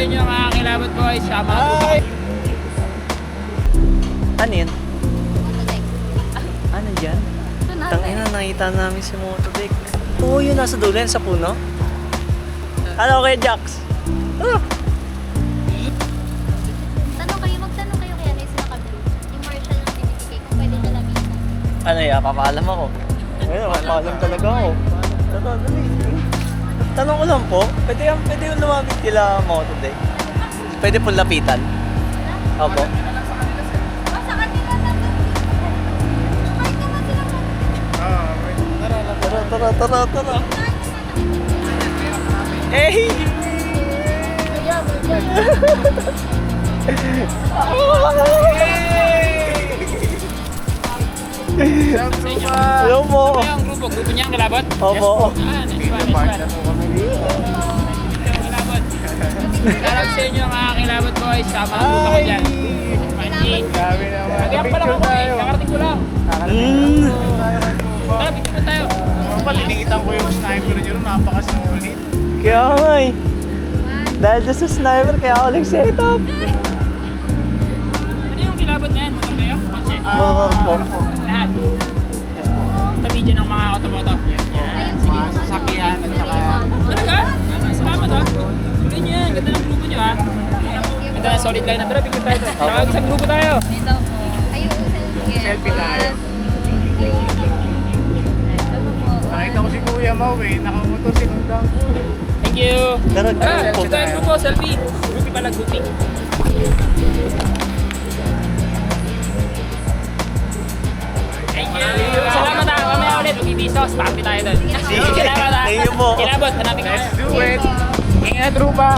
inyo mga kilabot boys. Sama Hi! Ano yun? Ano dyan? Ito natin. Tangina, nakita namin si Motodeck. Oo, yun nasa dulo yan, sa puno. Ano kay Jax? Ah, Tanong kayo, magtanong kayo kaya na yung naka-blue. Yung Marshall binibigay kung pwede na lamisan. ano ya, papaalam ako. Ayun, papaalam talaga ako. Totoo, dali. Tanong ko lang po, pwede, yung- pwede yung lumapit kila Motodeck? Pwede po lapitan? Opo. Tara, tara, tara, tara. Eh! Hello po. Ano yung grupo? Grupo niya ang kilabot? Opo. Ah, one. Kilabot. Shoutout sa inyo mga kilabot boys. Sama po kayo dyan. Manji. Grabe naman. Kaya pala ako eh. Kakarating ko lang. Mm. Tara, picture na tayo. Palinitan ko yung sniper nyo, napakasulit. Kaya nga eh. Dahil dyan sa sniper, kaya ako nag-set up. Ano yung kilabot na yan? Motor kayo? Po. Lahat. Niyo ha. Ganda na solid line na. Tara, picture tayo. Tawag sa grupo tayo. Dito po. Ayun, selfie. Selfie tayo. Ito. Nakita ko si Kuya Mau eh, nakamotor sinundang ko. Thank you. Tara, Ah, grupo. ito yung grupo. Selfie. Groupie pala, groupie. Thank you. Salamat ha. Mamaya ulit. Mag-ibisos. Party tayo doon. Salamat ha. Thank you po. Kilabot. Hanapin ka. Let's do it! Ingat, Rupa!